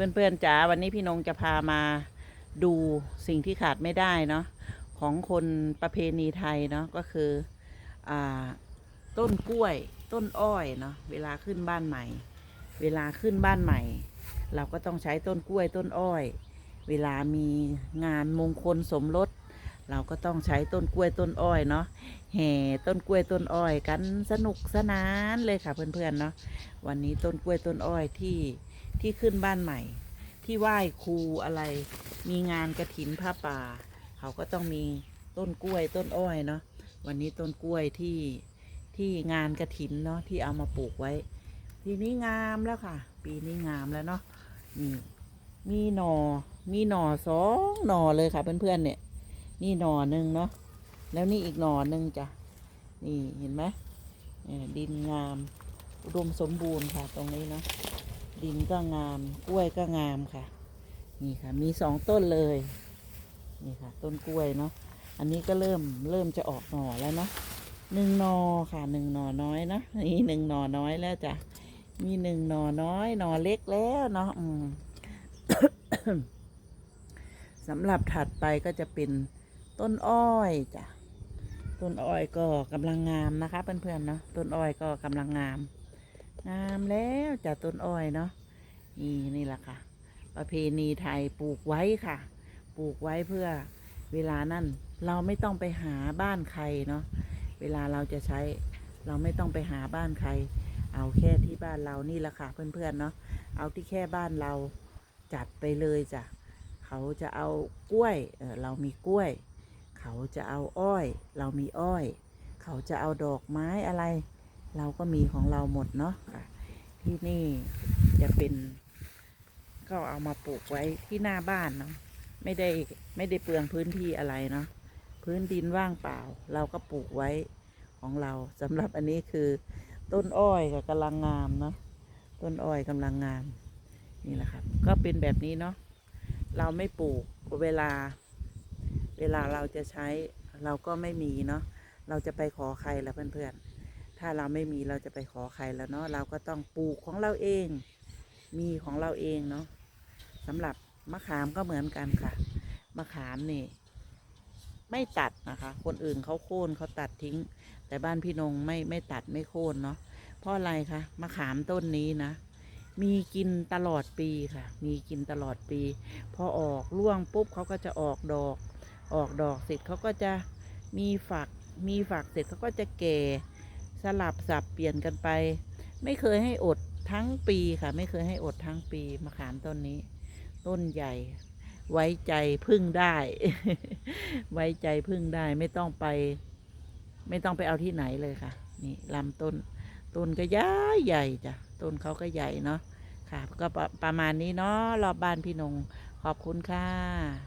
เพื่อนๆจ๋าวันนี้พี่นงจะพามาดูสิ่งที่ขาดไม่ได้เนาะของคนประเพณีไทยเนาะก็คืออต้นกล้วยต้นอ้อยเนาะเวลาขึ้นบ้านใหม่ เวลาขึ้นบ้านใหม่ เราก็ต้องใช้ต้นกล้วยต้นอ้อย เวลามีงานมงคลสมรสเราก็ต้องใช้ต้นกล้วยต้นอ้อยเนาะแห่ต้นกล้วยต้นอ้อยกันสนุกสนานเลยค่ะเพื่อนๆเนาะวันนี้ต้นกล้วยต้นอ้อยที่ ที่ขึ้นบ้านใหม่ ที่ไหว้ครูอะไร มีงานกระถินผ้าป่า เขาก็ต้องมีต้นกล้วยต้นอ้อยเนาะวันนี้ต้นกล้วยที่ที่งานกระถินเนาะที่เอามาปลูกไว้ทีนี้งามแล้วค่ะ ปีนี้งามแล้วเนาะนี่มีหนอมีหนอสองหนอเลยค่ะเพื่อนๆเนี่ย นี่หนอหนึ่งเนาะแล้วนี่อีกหนอหนึ่งจ้ะนี่เห็นไหมเอ่อดินงามอุดมสมบูรณ์ค่ะตรงนี้เนาะ ดินก็งาม กล้วยก็งามค่ะ นี่ค่ะ มีสองต้นเลย นี่ค่ะ ต้นกล้วยเนาะ อันนี้ก็เริ่มเริ่มจะออกหน่อแล้วเนาะหนึ่งหนอค่ะหนึ่งหนอน้อยเนาะนี่หนึ่งหนอน้อยแล้วจ้ะ มีหนึ่งหนอน้อยหนอเล็กแล้วเนาะอืมสำหรับถัดไปก็จะเป็นต้นอ้อยจ้ะ ต้นอ้อยก็กำลังงามนะคะเพื่อนๆเนาะ ต้นอ้อยก็กำลังงาม งามแล้วจ้ะต้นอ้อยเนาะนี่นี่แหละค่ะ ประเพณีไทยปลูกไว้ค่ะ ปลูกไว้เพื่อเวลานั่นเราไม่ต้องไปหาบ้านใครเนาะเวลาเราจะใช้เราไม่ต้องไปหาบ้านใคร เอาแค่ที่บ้านเรานี่แหละค่ะ เพื่อนๆเนาะเอาที่แค่บ้านเราจัดไปเลยจ้ะเขาจะเอากล้วยเออเรามีกล้วย เขาจะเอาอ้อย เรามีอ้อย เขาจะเอาดอกไม้อะไร เราก็มีของเราหมดเนาะค่ะ ที่นี่จะเป็น ก็เอามาปลูกไว้ที่หน้าบ้านเนาะไม่ได้ไม่ได้เปลืองพื้นที่อะไรเนาะพื้นดินว่างเปล่า เราก็ปลูกไว้ของเราสำหรับอันนี้คือ ต้นอ้อยกับกำลังงามเนาะต้นอ้อยกำลังงามนี่แหละครับ ก็เป็นแบบนี้เนาะเราไม่ปลูกเวลา เวลาเราจะใช้เราก็ไม่มีเนาะเราจะไปขอใครละเพื่อนๆ ถ้าเราไม่มีเราจะไปขอใครแล้วเนาะเราก็ต้องปลูกของเราเอง มีของเราเองเนาะสำหรับมะขามก็เหมือนกันค่ะ มะขามนี่ ไม่ตัดนะคะ คนอื่นเขาโค่นเขาตัดทิ้ง แต่บ้านพี่นงไม่ไม่ตัดไม่โค่นเนาะเพราะอะไรคะมะขามต้นนี้นะ มีกินตลอดปีค่ะ มีกินตลอดปี พอออกร่วงปุ๊บเขาก็จะออกดอก ออกดอกเสร็จเขาก็จะมีฝัก มีฝักเสร็จเขาก็จะแก่ สลับสับเปลี่ยนกันไป ไม่เคยให้อดทั้งปีค่ะ ไม่เคยให้อดทั้งปีมะขามต้นนี้ ต้นใหญ่ ไว้ใจพึ่งได้ ไว้ใจพึ่งได้ไม่ต้องไป ไม่ต้องไปเอาที่ไหนเลยค่ะ นี่ลำต้น ต้นก็ย้ายใหญ่จ้ะต้นเขาก็ใหญ่เนาะค่ะ ก็ประประมาณนี้เนาะรอบบ้านพี่นงขอบคุณค่ะ